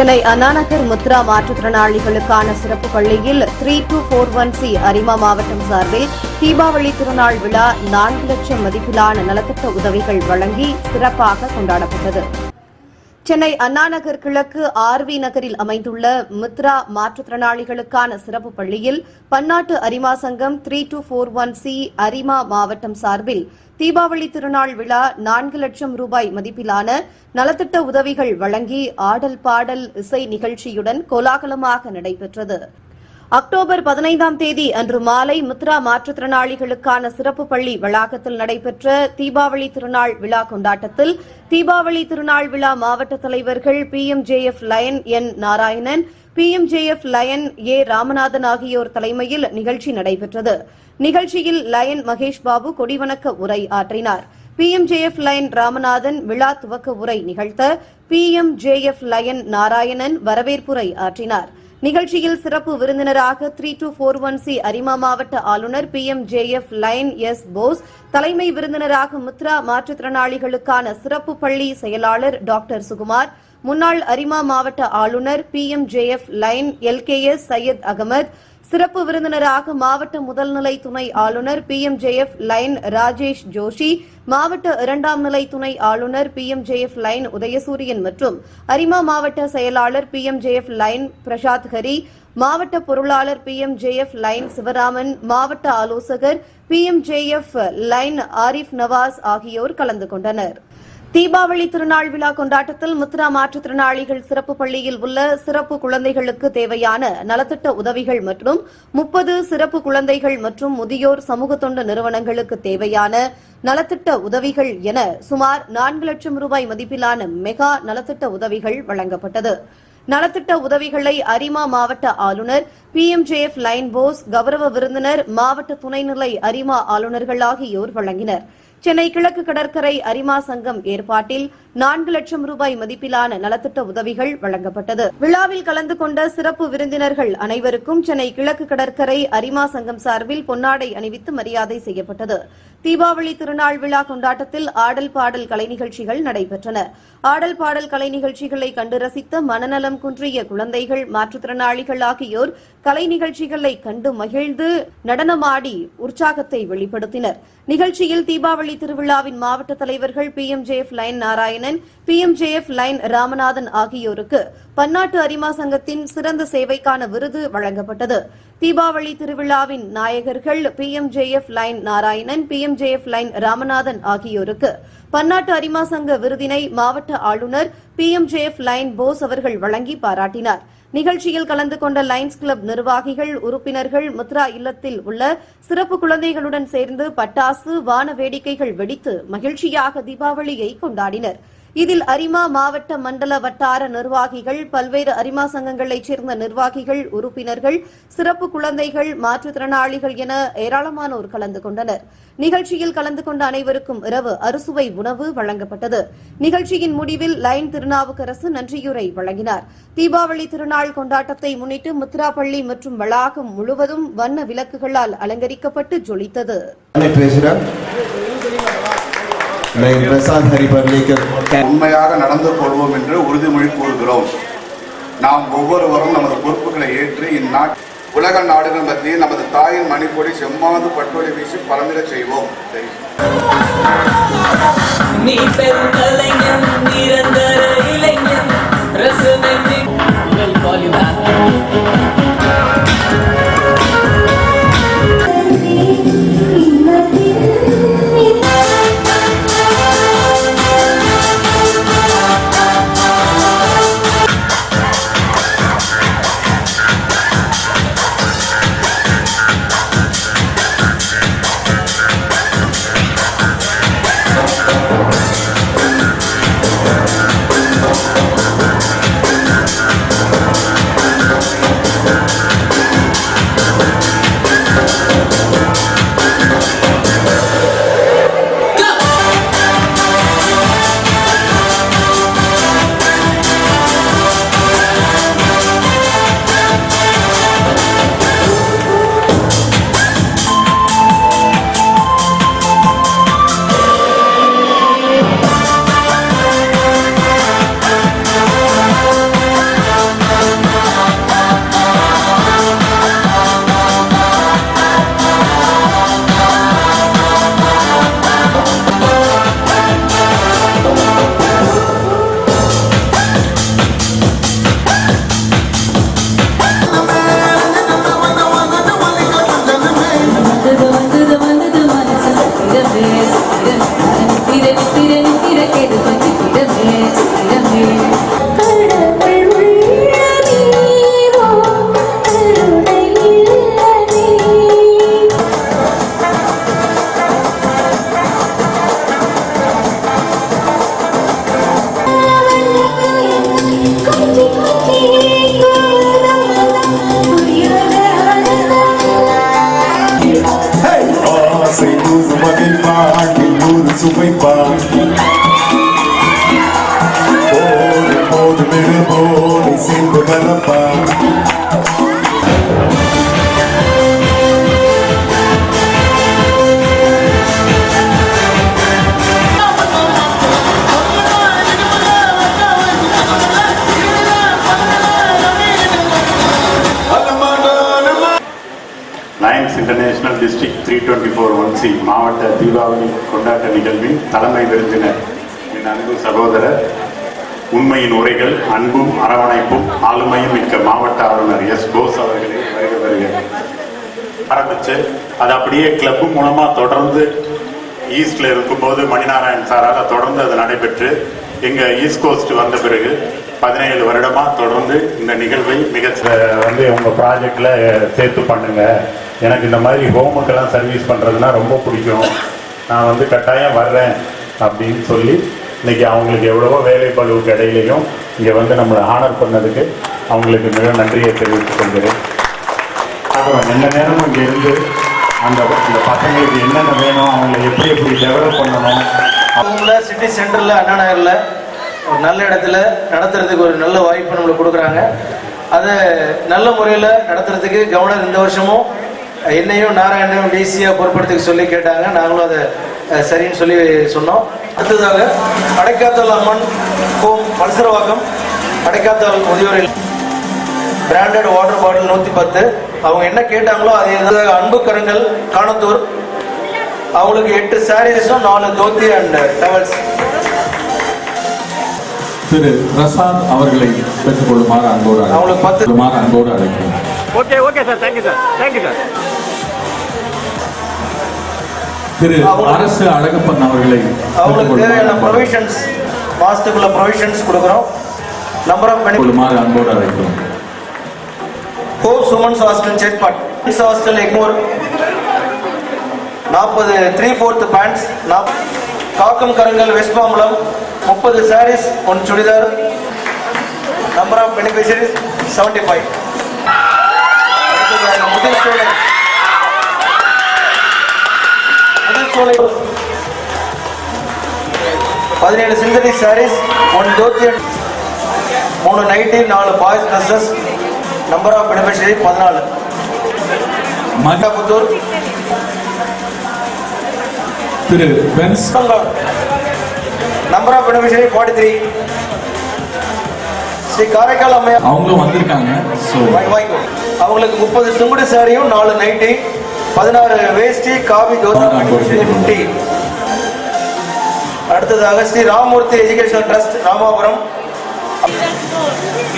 சென்னை அண்ணாநகர் முத்ரா மாற்றுத்திறனாளிகளுக்கான சிறப்பு பள்ளியில் three two four one C அரிமா மாவட்டம் சார்பில் தீபாவளி திருநாள் விழா நான்கு லட்சம் மதிப்பிலான நலத்திட்ட உதவிகள் வழங்கி சிறப்பாக கொண்டாடப்பட்டது. சென்னை அண்ணாநகர் கிழக்கு ஆர்வி நகரில் அமைந்துள்ள முத்ரா மாற்றுத்திறனாளிகளுக்கான சிறப்பு பள்ளியில் பன்னாட்டு அரிமா சங்கம் three two four one C அரிமா மாவட்டம் சார்பில் தீபாவளி திருநாள் விழா நான்கு லட்சம் ரூபாய் மதிப்பிலான நலத்திட்ட உதவிகள் வழங்கி ஆடல் பாடல் இசை நிகழ்ச்சியுடன் கோலாகலமாக நடைபெற்றது. அக்டோபர் பதினைந்தாம் தேதி அன்று மாலை முத்ரா மாற்றுத்திறனாளிகளுக்கான சிறப்பு பள்ளி வளாகத்தில் நடைபெற்ற தீபாவளி திருநாள் விழா கொண்டாட்டத்தில் தீபாவளி திருநாள் விழா மாவட்ட தலைவர்கள் P M J F lion N Narayanan P M J F lion A Ramanathan ஆகியோர் தலைமையில் நிகழ்ச்சி நடைபெற்றது. நிகழ்ச்சியில் லயன் மகேஷ் பாபு கொடிவணக்க உரை ஆற்றினார். P M J F lion Ramanathan விழா துவக்க உரை நிகழ்த்த P M J F lion Narayanan வரவேற்புரை ஆற்றினார். நிகழ்ச்சியில் சிறப்பு விருந்தினராக three two four one C அரிமா மாவட்ட ஆளுநர் P M J F lion S Bose தலைமை விருந்தினராக முத்ரா மாற்றுத்திறனாளிகளுக்கான சிறப்பு பள்ளி செயலாளர் டாக்டர் சுகுமார் முன்னாள் அரிமா மாவட்ட ஆளுநர் P M J F lion L K S Syed Ahmed சிறப்பு விருந்தினராக மாவட்ட முதல்நிலை துணை ஆளுநர் P M J F lion Rajesh Joshi மாவட்ட இரண்டாம் நிலை துணை ஆளுநர் P M J F lion Udayasooriyan மற்றும் அரிமா மாவட்ட செயலாளர் P M J F lion Prasad Hari மாவட்ட பொருளாளர் P M J F lion Sivaraman மாவட்ட ஆலோசகர் P M J F lion Arif Nawaz ஆகியோர் கலந்து கொண்டனர். தீபாவளி திருநாள் விழா கொண்டாட்டத்தில் முத்ரா மாற்றுத்திறனாளிகள் சிறப்பு பள்ளியில் உள்ள சிறப்பு குழந்தைகளுக்கு தேவையான நலத்திட்ட உதவிகள் மற்றும் முப்பது சிறப்பு குழந்தைகள் மற்றும் முதியோர் சமூக தொண்டு நிறுவனங்களுக்கு தேவையான நலத்திட்ட உதவிகள் என சுமார் நான்கு லட்சம் ரூபாய் மதிப்பிலான மெகா நலத்திட்ட உதவிகள் வழங்கப்பட்டது. நலத்திட்ட உதவிகளை அரிமா மாவட்ட ஆளுநர் P M J F lion Bose கௌரவ விருந்தினர் மாவட்ட துணைநிலை அரிமா ஆளுநர்கள் ஆகியோர் வழங்கினர். சென்னை கிழக்கு கடற்கரை அரிமா சங்கம் ஏற்பாட்டில் நான்கு லட்சம் ரூபாய் மதிப்பிலான நலத்திட்ட உதவிகள் வழங்கப்பட்டது. விழாவில் கலந்து கொண்ட சிறப்பு விருந்தினர்கள் அனைவருக்கும் சென்னை கிழக்கு கடற்கரை அரிமா சங்கம் சார்பில் பொன்னாடை அணிவித்து மரியாதை செய்யப்பட்டது. தீபாவளி திருநாள் விழா கொண்டாட்டத்தில் ஆடல் பாடல் கலை நிகழ்ச்சிகள் நடைபெற்றன. ஆடல் பாடல் கலை நிகழ்ச்சிகளை கண்டு ரசித்த மனநலம் குன்றிய குழந்தைகள் மாற்றுத்திறனாளிகள் ஆகியோர் கலை நிகழ்ச்சிகளை கண்டு மகிழ்ந்து நடனமாடி உற்சாகத்தை வெளிப்படுத்தினர். நிகழ்ச்சியில் தீபாவளி திருவிழாவின் மாவட்ட தலைவர்கள் P. M. J. F. Lion Narayanan P. M. J. F. Lion Ramanathan ஆகியோருக்கு பன்னாட்டு அரிமா சங்கத்தின் சிறந்த சேவைக்கான விருது வழங்கப்பட்டது. தீபாவளி திருவிழாவின் நாயகர்கள் P M J F lion Narayanan P M J F lion Ramanathan ஆகியோருக்கு பன்னாட்டு அரிமா சங்க விருதினை மாவட்ட ஆளுநர் P M J F lion Bose அவர்கள் வழங்கி பாராட்டினார். நிகழ்ச்சியில் கலந்து கொண்ட லைன்ஸ் கிளப் நிர்வாகிகள் உறுப்பினர்கள் முத்ரா இல்லத்தில் உள்ள சிறப்பு குழந்தைகளுடன் சேர்ந்து பட்டாசு வான வேடிக்கைகள் வெடித்து மகிழ்ச்சியாக தீபாவளியை கொண்டாடினர். இதில் அரிமா மாவட்ட மண்டல வட்டார நிர்வாகிகள் பல்வேறு அரிமா சங்கங்களைச் சேர்ந்த நிர்வாகிகள் உறுப்பினர்கள் சிறப்பு குழந்தைகள் மாற்றுத்திறனாளிகள் என ஏராளமானோர் கலந்து கொண்டனர். நிகழ்ச்சியில் கலந்து கொண்ட அனைவருக்கும் இரவு அறுசுவை உணவு வழங்கப்பட்டது. நிகழ்ச்சியின் முடிவில் லைன் திருநாவுக்கரசு நன்றியுரை வழங்கினார். தீபாவளி திருநாள் கொண்டாட்டத்தை முன்னிட்டு முத்திராப்பள்ளி மற்றும் வளாகம் முழுவதும் வண்ண விளக்குகளால் அலங்கரிக்கப்பட்டு ஜொலித்தது. பிரசாந்த் ஹரிபர்லிக்கு உண்மையாக நடந்து கொள்வோம் என்று உறுதிமொழி கூறுகிறோம். நாம் ஒவ்வொருவரும் நமது பொறுப்புகளை ஏற்று இந்நாட் உலக நாடுகள் மத்தியில் நமது தாயின் மணிக்கொடி செம்மாது பட்டொலி வீசி பலமிட செய்வோம். நீ பெரும் டுவெண்ட்டி சி மாவட்ட தீபாவளி கொண்டாட்ட நிகழ்வின் தலைமை விருந்தினர் என் அன்பு சகோதரர் உண்மையின் உரைகள் அன்பும் அரவணைப்பும் ஆளுமையும் மிக்க மாவட்ட ஆளுநர் எஸ். போஸ் அவர்களே வருக வருக. ஆரம்பிச்சு அது அப்படியே கிளப்பு மூலமாக தொடர்ந்து ஈஸ்டில் இருக்கும்போது மணிநாராயண் சாரால் தொடர்ந்து அது நடைபெற்று எங்க ஈஸ்ட் கோஸ்ட் வந்த பிறகு பதினேழு வருடமா தொடர்ந்து இந்த நிகழ்வை மிக வந்து உங்க ப்ராஜெக்ட்ல சேர்த்து பண்ணுங்க. எனக்கு இந்த மாதிரி ஹோமுக்கெல்லாம் சர்வீஸ் பண்றதுன்னா ரொம்ப பிடிக்கும். நான் வந்து கட்டாயம் வர்றேன் அப்படின்னு சொல்லி இன்னைக்கு அவங்களுக்கு எவ்வளவோ வேலை பழுவுக்கு இடையிலையும் இங்க வந்து நம்மளை ஆனர் பண்ணதுக்கு அவங்களுக்கு மிக நன்றியை தெரிவித்துக் கொள்கிறேன். அப்புறம் எந்த நேரமும் இங்கே இருந்து அந்த இந்த பசங்களுக்கு என்னென்ன வேணும் அவங்களை எப்படி எப்படி டெவலப் பண்ணணும் அவங்கள சிட்டி சென்டரில் அண்ணா நகரில் ஒரு நல்ல இடத்துல நடத்துறதுக்கு ஒரு நல்ல வாய்ப்பு நம்மளுக்கு கொடுக்குறாங்க. அதை நல்ல முறையில் நடத்துறதுக்கு கவர்னர் இந்த வருஷமும் என்னையும் நாராயணையும் டிசியாக பொறுப்படுத்திக்க சொல்லி கேட்டாங்க. நாங்களும் அதை சரின்னு சொல்லி சொன்னோம். அடுத்ததாக அடைக்காத்தல் அம்மன் ஹோம் பல்சரவாக்கம் அடைக்காத்தல் முதியோரில் பிராண்டட் வாட்டர் பாட்டில் நூற்றி பத்து. அவங்க என்ன கேட்டாங்களோ அதே அன்பு கரங்கள் காணத்தூர் அவங்களுக்கு எட்டு சாரீஸும் நாலு தோத்தி அண்ட் டவல்ஸ் திரு பிரசாத் அவர்களை பெற்றுக்கொள்ளுமாறு அன்போடு அவங்களுக்கு பத்து- அழைக்கிறோம் அன்போடு அழைக்கிறோம் okay okay sir. Thank you sir thank you sir Thiru Arasu Alagappan அவர்களை அவங்களுக்கு தேவையான ப்ரொவிஷன்ஸ் மாசத்துக்குள்ள ப்ரொவிஷன்ஸ் கொடுக்குறோம். நம்பர் ஆஃப் கொள்ளுமாறு அன்போடு அழைக்கிறோம் ஹோப் சுமன்ஸ் ஹாஸ்டல் சேட்பாட் ஹாஸ்டல் எக்மோர் நாற்பது த்ரீ ஃபோர்த் பேண்ட்ஸ் நாப் காக்கம் கரங்கள் வெஸ்ட் மாம்பலம் முப்பது saris one churidar number of beneficiaries seventy five முதல் சோலை. முதல் சோலை. பதினேழு சிந்தடி சாரீஸ் ஒன் தோத்தி மூணு நைட்டி நாலு boys dresses number of beneficiary பதினாலு. மட்டாபுத்தூர் Thiru Benz. Number of beneficiary forty three Sri Karaikal Ammaiyar அவங்களும் வந்திருக்காங்க ஸோ. அவங்களுக்கு முப்பது சுங்குடு சாரியும் நாலு நைட்டி பதினாறு வேஷ்டி காவி தோதா ஃபிஃப்டி அடுத்ததாக ஸ்ரீ ராமமூர்த்தி எஜுகேஷனல் ட்ரஸ்ட் ராமாபுரம்.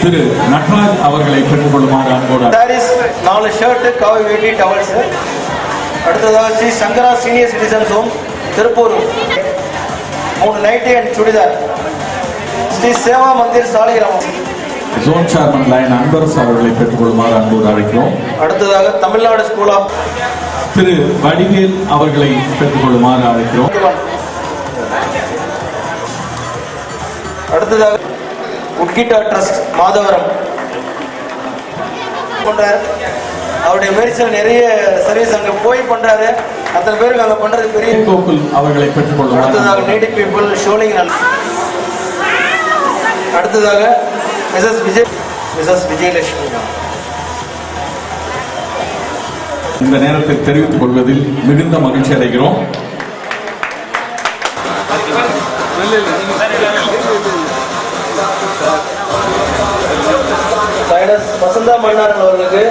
திரு நட்ராஜ் அவர்களை பெற்றுக்கொள்ளுமாறு அன்போடு சாரீஸ் நாலு ஷர்ட் காவி வேட்டி டவல்ஸ் அடுத்ததாக Sri Sankara senior citizens home Tiruppur மூணு nighty and churidar. Sri Seva Mandir Saligramam. Zone chairman lion Anbarasu அவர்களை பெற்றுக்கொள்ளுமாறு அன்போடு அழைக்கிறோம். அடுத்ததாக தமிழ்நாடு ஸ்கூல் ஆஃப் திரு. வடிவேல் அவர்களை பெற்றுக்கொள்ளுமாறு அழைக்கிறோம். அடுத்ததாக உட்கிட்டா ட்ரஸ்ட் மாதவரம். பண்றாரு அவருடைய முயற்சியில் நிறைய சர்வீஸ் அங்க போய் பண்றாரு அத்தனை பேருக்கு அங்க பண்றது பெரிய கோகுல் அவர்களை பெற்றுக்கொள்ளுமாறு அடுத்ததாக நேட்டிவ் பீப்புள் ஷோலிங் அடுத்ததாக மிஸ்ஸஸ் விஜய் மிஸ்ஸஸ் விஜயலட்சுமி இந்த நேரத்தில் தெரிவித்துக் கொள்வதில் மிகுந்த மகிழ்ச்சி அடைகிறோம். வசந்தா மன்னாரன் அவர்களுக்கு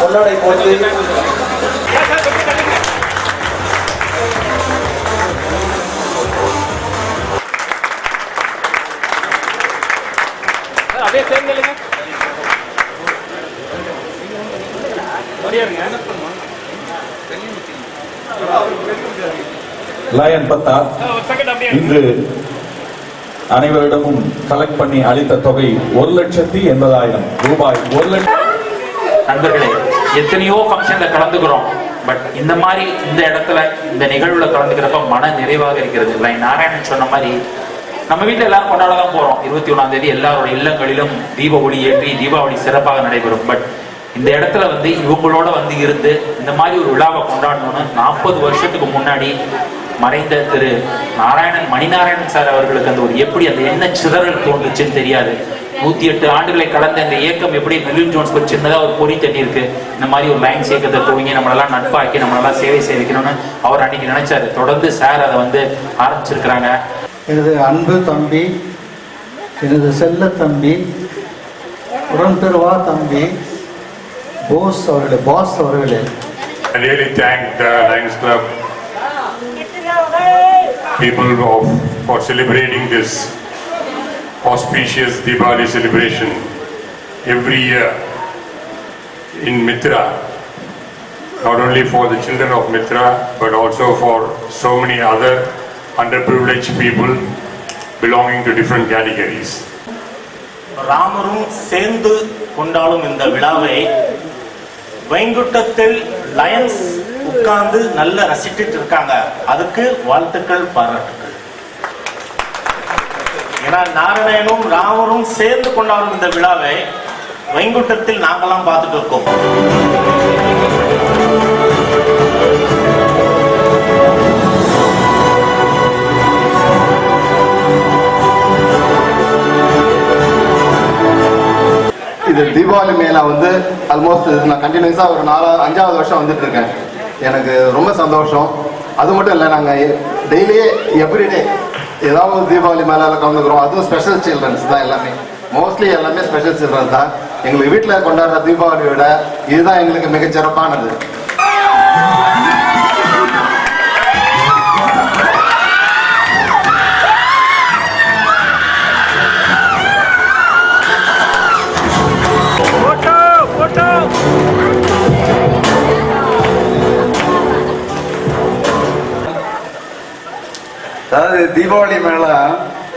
பொன்னாடை போட்டு லயன் பத்தா இன்று அனைவரிடமும் கலெக்ட் பண்ணி அளித்த தொகை ஒரு லட்சத்தி எண்பதாயிரம் ரூபாய் ஒரு லட்சம் நண்பர்களே எத்தனையோ ஃபங்க்ஷன்ல கலந்துக்கிறோம் பட் இந்த மாதிரி இந்த இடத்துல இந்த நிகழ்வுல கலந்துக்கிறப்ப மன நிறைவாக இருக்கிறது இல்லை நாராயணன் சொன்ன மாதிரி நம்ம வீட்டில் எல்லாரும் கொண்டாட தான் போறோம் இருபத்தி ஒன்றாம் தேதி எல்லாரோட இல்லங்களிலும் தீப ஒளி ஏற்றி தீபாவளி சிறப்பாக நடைபெறும் பட் இந்த இடத்துல வந்து இவங்களோட வந்து இருந்து இந்த மாதிரி ஒரு விழாவை கொண்டாடணும்னு நாற்பது வருஷத்துக்கு முன்னாடி மறைந்த திரு நாராயணன் மணிநாராயணன் சார் அவர்களுக்கு அந்த ஒரு எப்படி அந்த என்ன சிதறல் தோன்றுச்சுன்னு தெரியாது. நூத்தி எட்டு ஆண்டுகளை கடந்த இந்த இயக்கம் எப்படி மெல்வின் ஜோன்ஸ் ஒரு சின்னதாக ஒரு பொறி தண்ணி இருக்கு. இந்த மாதிரி ஒரு லைன்ஸ் இயக்கத்தை துவங்கி நம்மளெல்லாம் நட்பாக்கி நம்மளெல்லாம் சேவை செய்விக்கணும்னு அவர் அன்னைக்கு நினைச்சாரு. தொடர்ந்து சார் அதை வந்து ஆரம்பிச்சிருக்கிறாங்க. எனது அன்பு தம்பி எனது செல்ல தம்பி உடன்பெறுவா தம்பி போஸ் அவர்களே பாஸ் அவர்களே I really thank the Lions Club people of, for celebrating this auspicious Diwali celebration every year in Mitra. Not only for the children of Mitra, but also for so many other underprivileged people belonging to different categories. ராமரும் சேர்ந்து கொண்டாடும் இந்த விழாவை வைங்குட்டத்தில் Lions உட்கார்ந்து நல்ல ரசித்துட்டு இருக்காங்க. அதுக்கு வாழ்த்துக்கள் பாராட்டுக்கள். ஏன்னா நாராயணனும் ராமரும் சேர்ந்து கொண்டாடும் இந்த விழாவை வைங்குட்டத்தில் நாங்கெல்லாம் பார்த்துட்டு இருக்கோம். இது தீபாவளி மேலா வந்து ஆல்மோஸ்ட் நான் கண்டினியூஸாக ஒரு நாலா அஞ்சாவது வருஷம் வந்துட்டு இருக்கேன். எனக்கு ரொம்ப சந்தோஷம். அது மட்டும் இல்லை நாங்கள் டெய்லியே எவ்ரிடே ஏதாவது ஒரு தீபாவளி மேலால கலந்துக்கிறோம். அதுவும் ஸ்பெஷல் சில்ட்ரன்ஸ் தான் எல்லாமே. மோஸ்ட்லி எல்லாமே ஸ்பெஷல் சில்ட்ரன்ஸ் தான். எங்களுக்கு வீட்டில் கொண்டாடுற தீபாவளியை விட இதுதான் எங்களுக்கு மிகச்சிறப்பானது. அதாவது தீபாவளி மேளா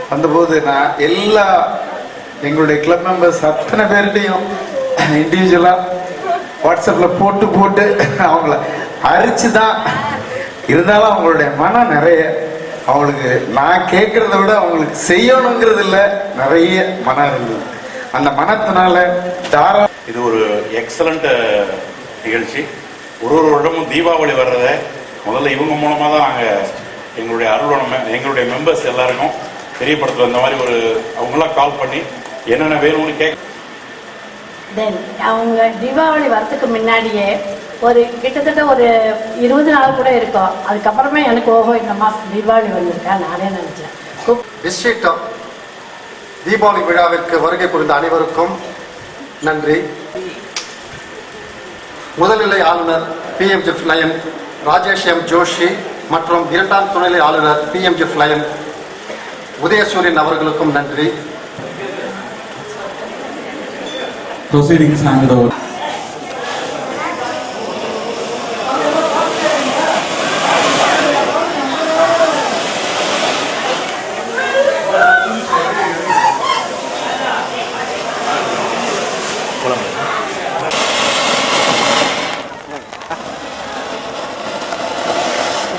வந்தபோது நான் எல்லா எங்களுடைய கிளப் மெம்பர்ஸ் அத்தனை பேர்கிட்டையும் இண்டிவிஜுவலாக வாட்ஸ்அப்பில் போட்டு போட்டு அவங்கள அரிச்சு தான் இருந்தாலும் அவங்களுடைய மனம் நிறைய அவங்களுக்கு நான் கேட்குறத விட அவங்களுக்கு செய்யணுங்கிறது இல்லை நிறைய மனம் இருந்தது. அந்த மனத்தினால தாரா இது ஒரு எக்ஸலண்ட் நிகழ்ச்சி. ஒரு ஒரு வருடமும் தீபாவளி வர்றத முதல்ல இவங்க மூலமாக தான் நாங்கள் எங்களுடைய அருளோட எங்களுடைய மெம்பர்ஸ் எல்லாருக்கும் தெரியப்படுத்துகிறோம் இந்த மாதிரி ஒரு அவங்களாம் கால் பண்ணி என்னென்ன வேணும்னு கேட்க தென் அவங்க தீபாவளி வரத்துக்கு முன்னாடியே ஒரு கிட்டத்தட்ட ஒரு இருபது நாள் கூட இருக்கும். அதுக்கப்புறமே எனக்கு ஓஹோ இந்த மாதம் தீபாவளி வந்திருக்கா? நானே நினச்சேன். விசிட்டம் தீபாவளி விழாவிற்கு வருகை புரிந்த அனைவருக்கும் நன்றி. முதல்நிலை ஆளுநர் PMGF lion Rajesh M Joshi மற்றும் இரண்டாம் துணைநிலை ஆளுநர் P M G lion Udayasooriyan அவர்களுக்கும் நன்றி Proceedings handed over.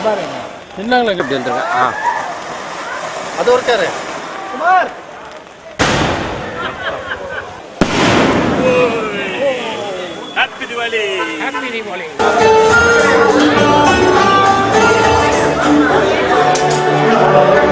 பாருங்க. என்னங்களா இப்படி வந்துருக்கேன் ஆ. அது ஒருக்காரு Kumar! Happy Diwali happy Diwali Thank you.